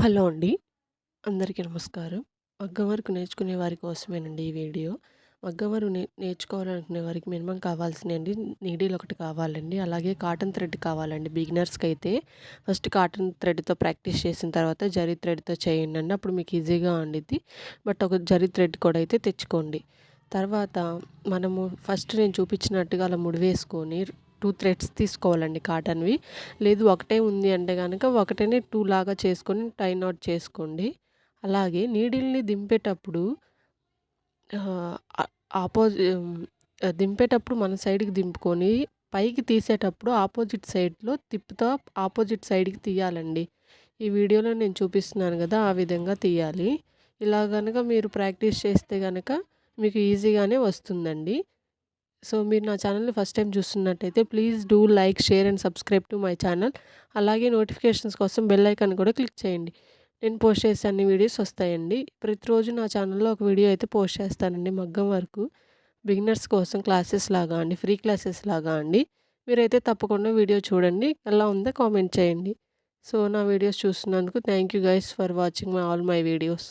Hello అండి. అందరికీ నమస్కారం. మగ్గం వర్క్ నేర్చుకునే వారి కోసమేనండి ఈ వీడియో. మగ్గం వర్క్ నే నేర్చుకోవాలనుకునే వారికి మినిమం కావాల్సినండి నీడిల్ ఒకటి కావాలండి. అలాగే కాటన్ థ్రెడ్ కావాలండి బిగినర్స్కి అయితే ఫస్ట్ కాటన్ థ్రెడ్‌తో ప్రాక్టీస్ చేసిన తర్వాత జరీ థ్రెడ్‌తో అండి అప్పుడు మీకు ఈజీగా ఉండిద్ది. బట్ ఒక జరీ థ్రెడ్ కూడా అయితే తెచ్చుకోండి. తర్వాత మనము ఫస్ట్ నేను చూపించినట్టుగా అలా ముడివేసుకొని టూ థ్రెడ్స్ తీసుకోవాలండి కాటన్‌వి. లేదు ఒకటే ఉంది అంటే కనుక ఒకటేనే టూ లాగా చేసుకొని టై నాట్ చేసుకోండి. అలాగే నీడిల్‌ని దింపేటప్పుడు ఆపోజి దింపేటప్పుడు మన సైడ్‌కి దింపుకొని పైకి తీసేటప్పుడు ఆపోజిట్ సైడ్‌లో తిప్పుతో ఆపోజిట్ సైడ్‌కి తీయాలండి. ఈ వీడియోలో నేను చూపిస్తున్నాను కదా ఆ విధంగా తీయాలి. ఇలా కనుక మీరు ప్రాక్టీస్ చేస్తే కనుక మీకు ఈజీగానే వస్తుందండి. సో, మీరు నా ఛానల్‌ని ఫస్ట్ టైం చూస్తున్నట్టయితే please do like, share and subscribe to my channel. అలాగే నోటిఫికేషన్స్ కోసం బెల్ ఐకాన్ కూడా క్లిక్ చేయండి. నేను పోస్ట్ చేసే అన్ని వీడియోస్ వస్తాయండి. ప్రతిరోజు నా ఛానల్‌లో ఒక వీడియో అయితే పోస్ట్ చేస్తానండి మగ్గం వరకు బిగినర్స్ కోసం క్లాసెస్ లాగా అండి. ఫ్రీ క్లాసెస్ లాగా అండి. మీరైతే తప్పకుండా వీడియో చూడండి. ఎలా ఉందో కామెంట్ చేయండి. సో, నా videos చూస్తున్నందుకు thank you guys for watching my all my videos.